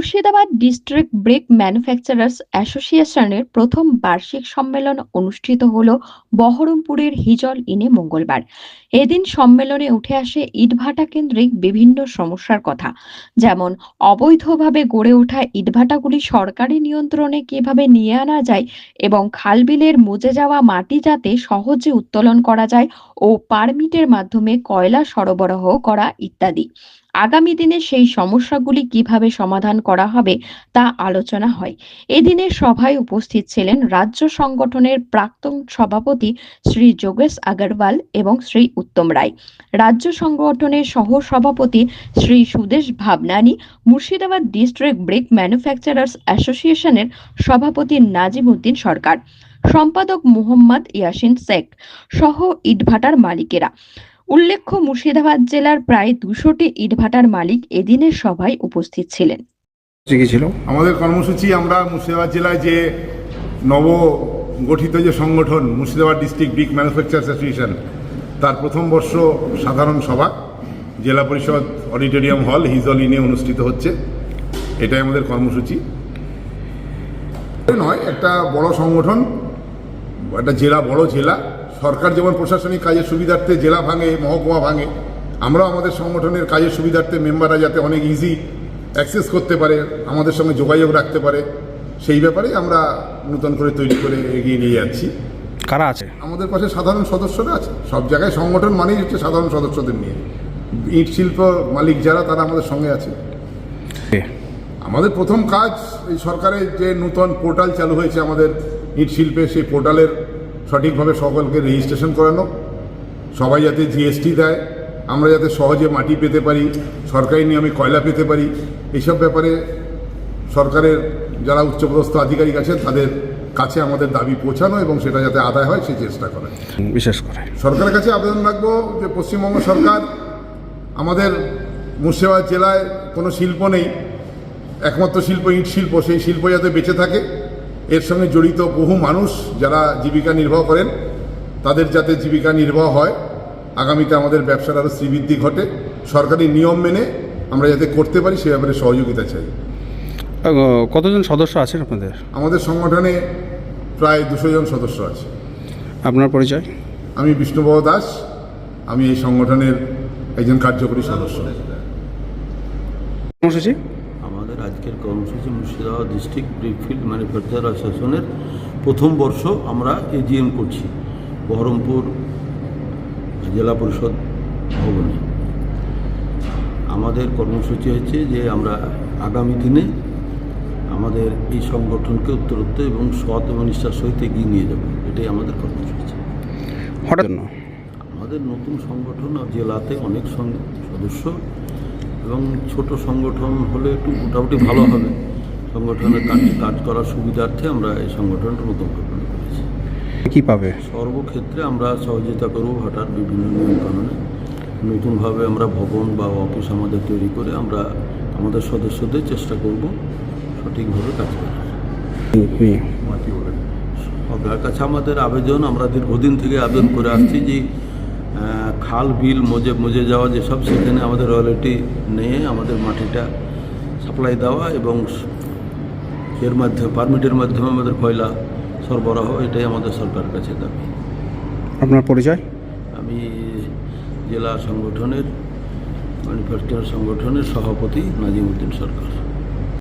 Murshidabad district brick manufacturers অ্যাসোসিয়েশনের প্রথম বার্ষিক সম্মেলন অনুষ্ঠিত হল বহরমপুরের হিজল ইনে মঙ্গলবার। এদিন সম্মেলনে উঠে আসে ইটভাটা কেন্দ্রিক বিভিন্ন সমস্যার কথা, যেমন অবৈধভাবে গড়ে ওঠা ইটভাটাগুলি সরকারি নিয়ন্ত্রণে কীভাবে নিয়ে আনা যায় এবং খালবিলের মজে যাওয়া মাটি যাতে সহজে উত্তোলন করা যায় ও পারমিটের মাধ্যমে কয়লা সরবরাহ করা ইত্যাদি। আগামী দিনে সেই সমস্যাগুলি কীভাবে সমাধান করা হবে তা আলোচনা হয়। এদিনের সভায় উপস্থিত ছিলেন রাজ্য সংগঠনের প্রাক্তন সভাপতি শ্রী যোগেশ আগরওয়াল এবং শ্রী উত্তম রায়। রাজ্য সংগঠনের সহ সভাপতি Shri Sudesh Bhavnani, Murshidabad district brick manufacturers অ্যাসোসিয়েশনের সভাপতি নাজিম উদ্দিন সরকার, সম্পাদক মোহাম্মদ ইয়াসিন শেখ সহ ইটভাটার মালিকেরা। উল্লেখ্য মুর্শিদাবাদ জেলার প্রায় দুশোটি ইটভাটার মালিক এদিনের সভায় উপস্থিত ছিলেন। ছিল? আমাদের কর্মসূচি আমরা মুর্শিদাবাদ জেলায় যে নব গঠিত যে সংগঠন Murshidabad district brick manufacture association তার প্রথম বর্ষ সাধারণ সভা জেলা পরিষদ অডিটোরিয়াম হল হিজল ইনে অনুষ্ঠিত হচ্ছে। এটাই আমাদের কর্মসূচি। নয় একটা বড় সংগঠন একটা জেলা বড় জেলা সরকার যেমন প্রশাসনিক কাজের সুবিধার্থে জেলা ভাঙে মহকুমা ভাঙে আমরাও আমাদের সংগঠনের কাজের সুবিধার্থে মেম্বাররা যাতে অনেক ইজি অ্যাক্সেস করতে পারে আমাদের সঙ্গে যোগাযোগ রাখতে পারে সেই ব্যাপারে আমরা নতুন করে তৈরি করে এগিয়ে নিয়ে যাচ্ছি। কারা আছে? আমাদের পাশে সাধারণ সদস্যরা আছে। সব জায়গায় সংগঠন মানেই হচ্ছে সাধারণ সদস্যদের নিয়ে। ইট শিল্প মালিক যারা তারা আমাদের সঙ্গে আছে। আমাদের প্রথম কাজ এই সরকারের যে নূতন পোর্টাল চালু হয়েছে আমাদের ইট শিল্পে সেই পোর্টালের সঠিকভাবে সকলকে রেজিস্ট্রেশন করানো সবাই যাতে জিএসটি দেয় আমরা যাতে সহজে মাটি পেতে পারি সরকারি নিয়মে কয়লা পেতে পারি এইসব ব্যাপারে সরকারের যারা উচ্চপদস্থ আধিকারিক আছে তাদের কাছে আমাদের দাবি পৌঁছানো এবং সেটা যাতে আদায় হয় সেই চেষ্টা করে। বিশেষ করে। সরকারের কাছে আবেদন রাখব যে পশ্চিমবঙ্গ সরকার আমাদের মুর্শিদাবাদ জেলায় কোনো শিল্প নেই একমাত্র শিল্প ইট শিল্প সেই শিল্প যাতে বেঁচে থাকে এর সঙ্গে জড়িত বহু মানুষ যারা জীবিকা নির্বাহ করেন তাদের যাতে জীবিকা নির্বাহ হয় আগামীতে আমাদের ব্যবসার আরও শ্রীবৃদ্ধি ঘটে। সরকারি নিয়ম মেনে আমরা যাতে করতে পারি সে ব্যাপারে সহযোগিতা চাই। কতজন সদস্য আছেন আপনাদের? আমাদের সংগঠনে প্রায় দুশো জন সদস্য আছে। আপনার পরিচয়? আমি বিষ্ণুবাবু দাস। আমি এই সংগঠনের একজন কার্যকরী সদস্য। কর্মসূচি? আজকের কর্মসূচি মুর্শিদাবাদ ডিস্ট্রিক্ট ব্রিকফিল্ড ম্যানুফ্যাকচার অ্যাসোসিয়েশনের প্রথম বর্ষ আমরা এজিএম করছি বহরমপুর জেলা পরিষদ ভবনে। আমাদের কর্মসূচি হচ্ছে যে আমরা আগামী দিনে আমাদের এই সংগঠনকে উত্তরোত্তর এবং সৎ এবং নিষ্ঠার সহিত এগিয়ে নিয়ে যাব এটাই আমাদের কর্মসূচি। হঠাৎ আমাদের নতুন সংগঠন আর জেলাতে অনেক সদস্য এবং ছোট সংগঠন হলে একটু মোটামুটি ভালো হবে। সংগঠনের কাজ কাজ করার সুবিধার্থে আমরা এই সংগঠনটা নতুন গঠন করেছি। কি পাবে? সর্বক্ষেত্রে আমরা সহযোগিতা করব ভাটার বিভিন্ন নিয়মকানুনে। নতুনভাবে আমরা ভবন বা অফিস আমাদের তৈরি করে আমরা আমাদের সদস্যদের চেষ্টা করব সঠিকভাবে কাজ করার? সরকারের কাছে আমাদের আবেদন আমরা দীর্ঘদিন থেকে আবেদন করে আসছি যে খাল বিল মজে মজে যাওয়া যেসব সেখানে আমাদের রয়্যালিটি নিয়ে আমাদের মাটিটা সাপ্লাই দেওয়া এবং এর মাধ্যমে পারমিটের মাধ্যমে আমাদের কয়লা সরবরাহ এটাই আমাদের সরকারের কাছে দাবি। আপনার পরিচয়? আমি জেলা সংগঠনের ম্যানুফ্যাকচার সংগঠনের সভাপতি নাজিমুদ্দিন সরকার।